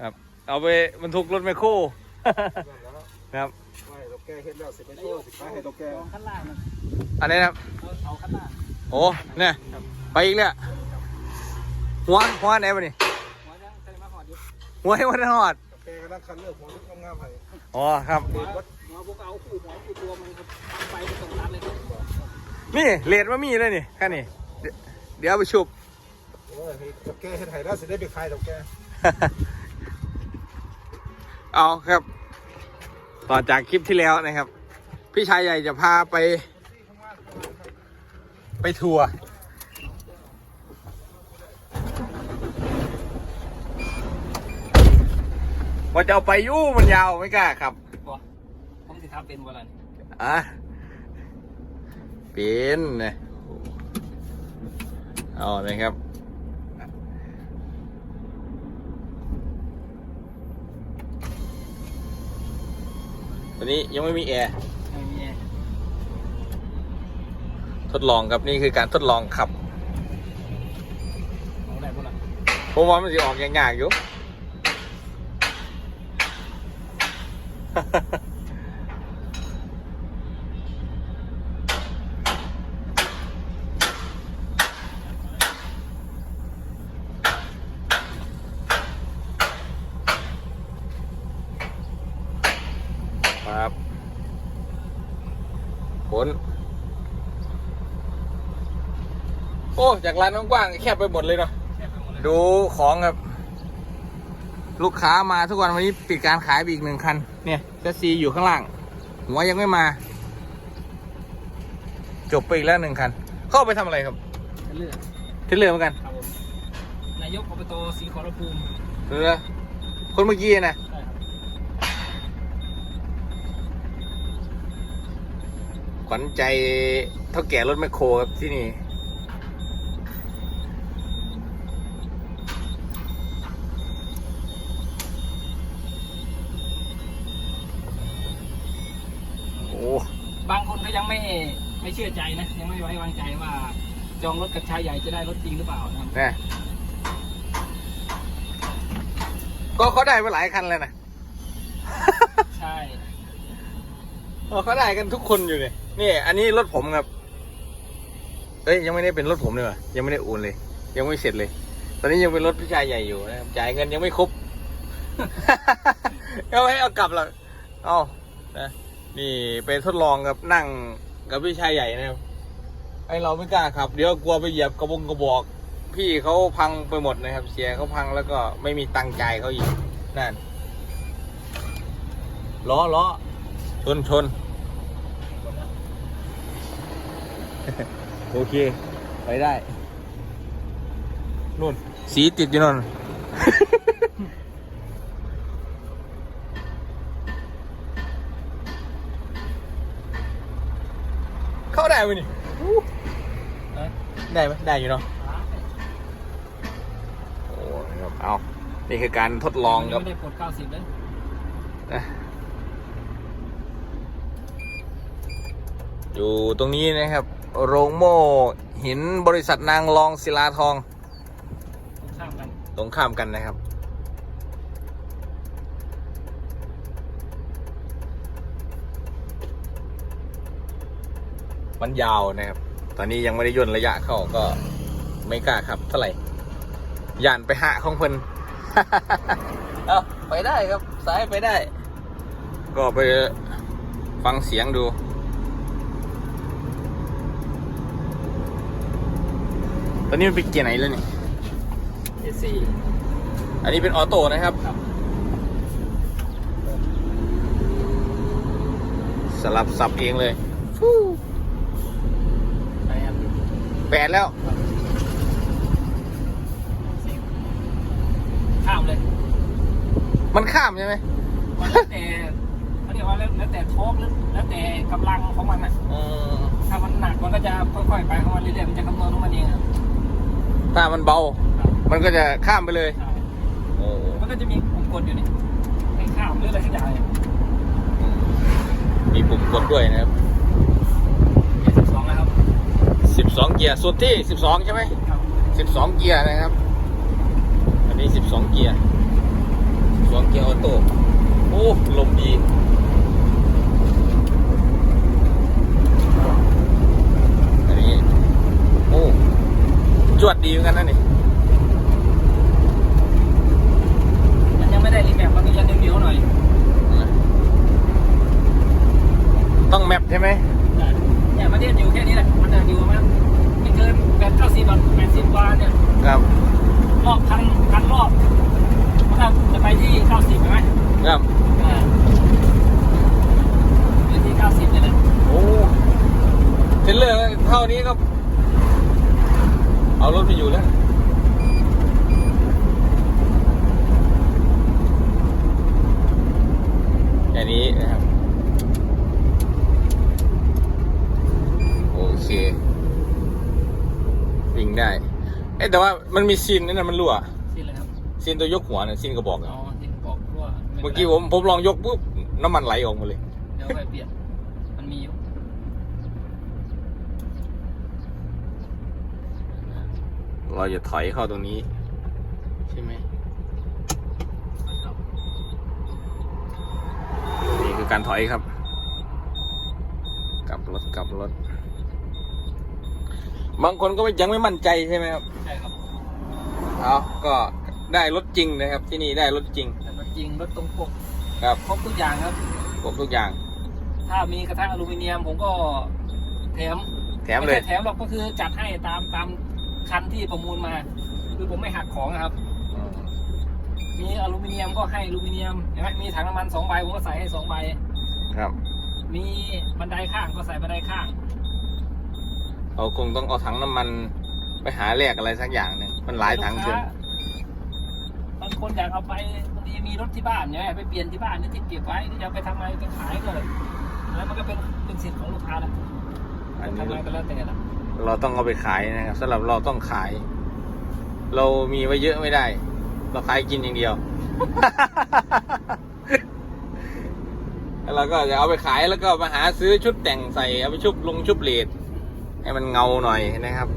ครับ เอาไปบรรทุกรถแมคโครครับไม่เราแก้เฮ็ดแล้วสิไปโซ่สิไปให้เราแก้ลองขั้นล่างนะอันนี้นะครับเอาเอาขั้นล่างโอ้เนี่ยไปอีกแล้วหัวหัวไหนวะนี่หัวยังเคยมาหอดอยู่หัวให้วันทอดแก้กำลังคันเลือกหัวทุกงามๆให้อ๋อครับหัวหัวพวกเอาคู่หัวคู่ตัวมันครับทำไปเป็นตรงนั้นเลยครับนี่เลดมามีเลยนี่แค่นี้เดี๋ยวเดี๋ยวเอาไปชุบโอ้ยให้เราแก้เฮ็ดให้แล้วสิได้ไปขายเราแก้ เอาครับ ต่อจากคลิปที่แล้วนะครับ พี่ชายใหญ่จะพาไป ไปทัวร์ว่าจะเอาไปยู่มันยาวไม่กล้าครับบอกผมสิครับเป็นวันละนี่อะเป็นนะเอาเลยครับ ตอนนี้ยังไม่มีแอร์ไม่มีแอร์ทดลองครับนี่คือการทดลองขับเอาได้บ่ล่ะผมว่ามันจะออกยากๆอยู่ ครับผลโอ้จากร้านกว้างๆแคบไปหมดเลยเนาะแค่ไปหมดเลยดูของครับ ลูกค้ามาทุกวันวันนี้ปิดการขายไปอีกหนึ่งคัน เนี่ยเจสซีอยู่ข้างล่าง หัวยังไม่มา จบไปอีกแล้วหนึ่งคัน เข้าไปทำอะไรครับเลือกที่เรือเหมือนกันครับผมนายกอบตศรีขอรภูมิเรือคนเมื่อกี้นะ ใช่ครับ ขวัญใจเท่าแก่รถแมคโครครับที่นี่ โอ้บางคนก็ยังไม่ไม่เชื่อใจนะ ยังไม่ไว้วางใจว่า จองรถกับชายใหญ่จะได้รถจริงหรือเปล่านะครับเนี่ยก็เขาได้มาหลายคันเลยนะ ใช่เออเขาได้กันทุกคนอยู่เนี่ย นี่ อันนี้รถผมครับ เอ้ยยังไม่ได้เป็นรถผมเลยว่ะยังไม่ได้โอนเลย ยังไม่เสร็จเลย ตอนนี้ยังเป็นรถพี่ชายใหญ่อยู่นะครับจ่ายเงินยังไม่ครบ เอาให้เอากลับหรอกเอานะนี่ไปทดลองกับนั่งกับพี่ชายใหญ่นะครับไอเราไม่กล้าขับ เดี๋ยวกลัวไปเหยียบกระบงกระบอก พี่เขาพังไปหมดนะครับ เสียเขาพังแล้วก็ไม่มีตังค์จ่ายเขาอีกนั่นล้อล้อชนชน โอเค ไปได้นู่นสีติดอยู่นู่น เข้าได้ไหมนี่เอ้ยได้ไหมได้อยู่เนาะโอ้ยครับเอานี่คือการทดลองครับไม่ได้ปลดเก้าสิบเลยนะอยู่ตรงนี้นะครับ โรงโม่หินบริษัทนางรองศิลาทอง ข้ามกันตรงข้ามกันนะครับ มันยาวนะครับ ตอนนี้ยังไม่ได้ย่นระยะเข้าก็ไม่กล้าขับเท่าไหร่ย่านไปหะของเพิ่น เอาไปได้ครับซ้ายไปได้ ก็ไปฟังเสียงดู อนนี้มันเป็นเกียร์ไหนแล้วนี่เอสี่อันนี้เป็นออโต้นะครับ ครับ สลับสับเองเลยไปครับแปดแล้ว ข้ามเลยมันข้ามใช่ไหมมันแล้วแต่เขาเรียกว่าแล้วแล้วแต่โทอกหรือแล้วแต่กำลังของมันอะอืมถ้ามันหนักมันก็จะค่อยๆไปของมันเรื่อยๆมันจะคำนวณของมันเองครับ ถ้ามันเบา มันก็จะข้ามไปเลยใช่โอ้มันก็จะมีปุ่มกดอยู่นี่ให้ข้ามหรืออะไรสักอย่างเนี่ยมีปุ่มกดด้วยนะครับเกียร์สิบสองแล้วครับสิบสองเกียร์สุดที่สิบสองใช่ไหมครับสิบสองเกียร์นะครับ อันนี้สิบสองเกียร์ของเกียร์ออโต้โอ้ลมดีอันนี้โอ้ จวดดีเหมือนกันนะนี่ มันยังไม่ได้รีแมปมันก็ยังเหนียวๆหน่อย ต้องแมปใช่ไหม เนี่ยมันเรียนอยู่แค่นี้แหละ มันจะอยู่ประมาณไม่เกินแปดเก้าสิบบาทแปดสิบกว่าเนี่ย ครับ รอบพันพันรอบมันก็จะไปที่เก้าสิบใช่ไหม ครับ อ่าไปที่เก้าสิบนี่แหละ โอ้เทรลเลอร์เท่านี้ก็ เอารถไปอยู่แล้วแค่นี้นะครับ โอเค วิ่งได้ เอ๊ะแต่ว่ามันมีซีนนั่นนะมันรั่วสิ้นเลยครับซีนตัวยกหัวเนี่ยซีนกระบอกอะอ๋อที่บอกว่าเมื่อกี้ผมผมลองยกปุ๊บน้ำมันไหลออกมาเลย เดี๋ยวไปเปลี่ยน มันมีอยู่ เราจะถอยเข้าตรงนี้ ใช่ไหมนี่คือการถอยครับ กลับรถกลับรถ บางคนก็ยังไม่มั่นใจใช่ไหมครับใช่ครับเอาก็ได้รถจริงนะครับ ที่นี่ได้รถจริงแต่รถจริงรถตรงปกครับครบทุกอย่างครับครบทุกอย่าง ถ้ามีกระทะอลูมิเนียมผมก็แถมแถมเลยไใช่แถมหรอกก็คือจัดให้ตามตาม คันที่ประมูลมา คือผมไม่หักของอะครับ มีอลูมิเนียมก็ให้อลูมิเนียมเห็นไหมมีถังน้ำมันสองใบผมก็ใส่ให้สองใบ ครับ มีบันไดข้างก็ใส่บันไดข้าง เราคงต้องเอาถังน้ำมันไปหาแลกอะไรสักอย่างหนึ่งมันหลายถังเกินบางคนอยากเอาไปบางทีมีรถที่บ้านเนี่ยไปเปลี่ยนที่บ้านนี่ที่เก็บไว้ที่จะเอาไปทำอะไรไปขายก็เลยแล้วมันก็เป็นเป็นสิทธิ์ของลูกค้าแล้วอันทำอะไรนี้ก็แล้วแต่ละ เราต้องเอาไปขายนะครับสำหรับเราต้องขาย เรามีไว้เยอะไม่ได้ เราขายกินอย่างเดียว แล้วเราก็จะเอาไปขายแล้วก็มาหาซื้อชุดแต่งใส่เอาไปชุบลงชุบเลดให้มันเงาหน่อยนะครับ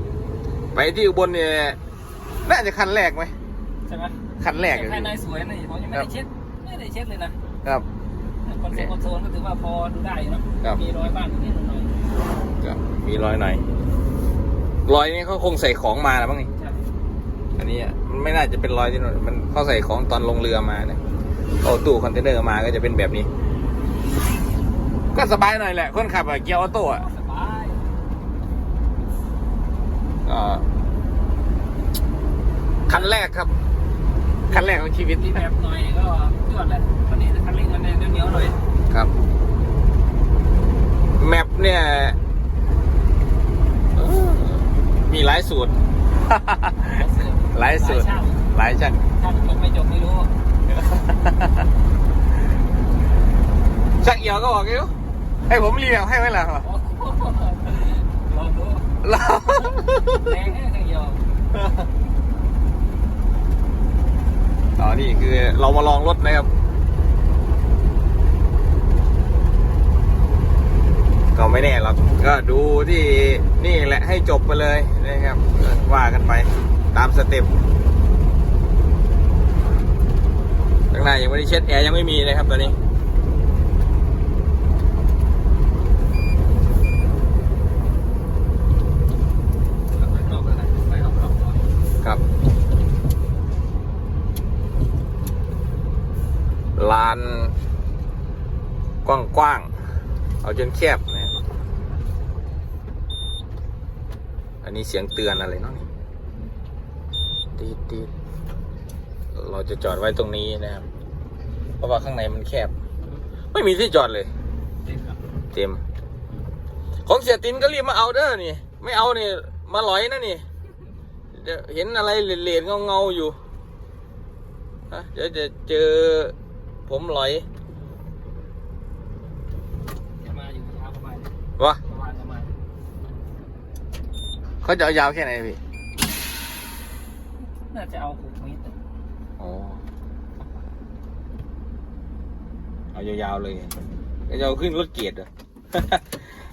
ไปที่อุบลเนี่ยน่าจะคันแรกไหมใช่ไหมคันแรกเลยภายในสวยนะผมยังไม่ได้เช็ดไม่ได้เช็ดเลยนะครับคอนโซลคอนโซลก็ถือว่าพอดูได้อยู่เนอะครับมีรอยบ้านนิดหน่อยก็มีรอยหน่อย รอยนี้เขาคงใส่ของมาแล้วมั้งนี่ใช่อันนี้อะมันไม่น่าจะเป็นรอยที่นู่นมันเขาใส่ของตอนลงเรือมาเนี่ยเอาตู้คอนเทนเนอร์มาก็จะเป็นแบบนี้ ก็สบายหน่อยแหละคนขับอะเกียร์ออโต้อะสบายก็คันแรกครับคันแรกของชีวิตรีแมปหน่อยก็ยอดเลยวันนี้คันเร่งมันเหนียวๆหน่อยครับ แมปเนี่ยเออ มีหลายสูตร หลายสูตรช่างหลายจังช่างจบไม่จบไม่รู้ ช่างเอียวก็บอกอยู่ให้ผมรีวิวให้ไหมล่ะโอ้โหลองดูรอแรงแค่เดียวอ๋อนี่คือเรามาลองรถนะครับ ก็ไม่แน่หรอกก็ดูที่นี่แหละให้จบไปเลยนะครับ ว่ากันไปตามสเต็ปข้างหน้ายังไม่ได้เช็ดแอร์ยังไม่มีเลยครับตอนนี้ครับลานกว้างๆ เอาจนแคบนะครับ อันนี้เสียงเตือนอะไรเนาะนี่ตีดตีดเราจะจอดไว้ตรงนี้นะครับ เพราะว่าข้างในมันแคบ ไม่มีที่จอดเลย เต็ม ของเสียตินก็รีบมาเอาเด้อนี่ ไม่เอานี่ มาหลอยนะนี่เดี๋ยวเห็นอะไรเหลนๆเงาๆอยู่นะเดี๋ยวจะเจอผมหลอย จะมาอยู่เช้าประมาณ วะ ประมาณประมาณ เขาจะเอายาวแค่ไหนพี่ น่าจะเอาหกเมตรอ๋อ เอายาวๆเลยก็จะเอาขึ้นรถเกียรติเหรอ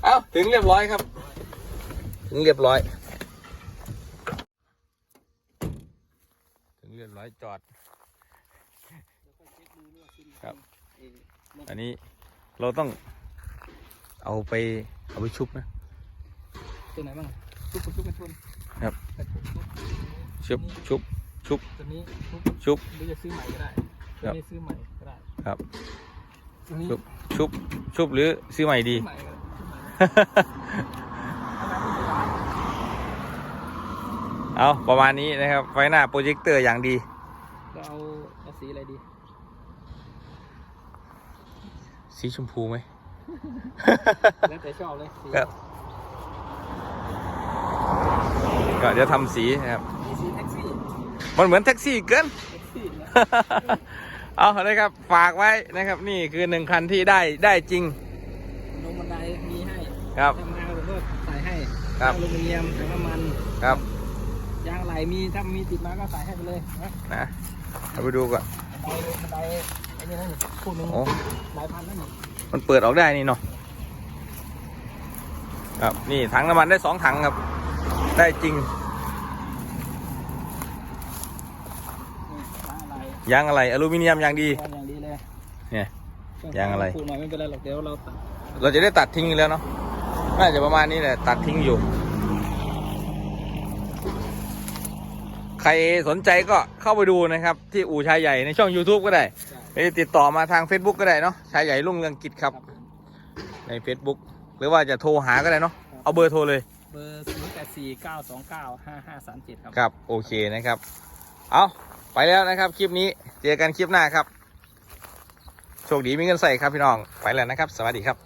เอาถึงเรียบร้อยครับ ถึงเรียบร้อย ถึงเรียบร้อยจอดดูด้วยว่าซื้อครับเอ่อลงอันนี้เราต้องเอาไปเอาไปชุบนะ ตัวไหนบ้าง ชุบชุบกันชนครับแต่ชุบชุบชุบชุบชุบตัวนี้ชุบชุบหรือจะซื้อใหม่ก็ได้คตัรัวบนี้ซื้อใหม่ก็ได้ครับตัวนี้ชุบชุบชุบหรือซื้อใหม่ดีซื้อใหม่ก็ได้ซื้อใหม่อะไรไม่เป็นไรเอาประมาณนี้นะครับ ไฟหน้าโปรเจคเตอร์อย่างดีก็เอาเอาสีอะไรดี สีชมพูไหมแล้วแต่ชอบเลยสี ครับ ก็เดี๋ยวทำสีนะครับนี่สีแท็กซี่มันเหมือนแท็กซี่เกิน แท็กซี่นะเอาเลยครับ ฝากไว้นะครับ นี่คือหนึ่งคันที่ได้ได้จริง ลงบันไดมีให้ครับทำงานผมก็ใส่ให้ครับ อลูมิเนียมถังน้ำมันครับยางไหลมีถ้ามีติดมาก็ใส่ให้ไปเลยนะนะเราไปดูก่อน บันไดบันไดไอ้นี่นั่นคู่หนึงโอ้ หลายพันนั่นนี่มันเปิดออกได้นี่เนาะครับนี่ถังน้ำมันได้สองถังครับ ได้จริงนี่ยางอะไรยางอะไรอลูมิเนียมอย่างดียางอย่างดีเลยเนี่ยยางอะไรคู่หน่อยไม่เป็นไรหรอกเดี๋ยวเราตัดเราจะได้ตัดทิ้งอยู่แล้วเนาะน่าจะประมาณนี้แหละตัดทิ้งอยู่ ใครสนใจก็เข้าไปดูนะครับ ที่อู่ชายใหญ่ในช่อง YouTube ก็ได้ไปติดต่อมาทาง Facebook ก็ได้เนาะชายใหญ่รุ่งเรืองกิจครับ ใน Facebook หรือว่าจะโทรหาก็ได้เนาะเอาเบอร์โทรเลยเบอร์ศูนย์แปดสี่เก้าสองเก้าห้าห้าสามเจ็ดครับ ครับ โอเคนะครับ เอาไปแล้วนะครับ คลิปนี้ เจอกันคลิปหน้าครับ โชคดีมีเงินใส่ครับพี่น้อง ไปแล้วนะครับ สวัสดีครับ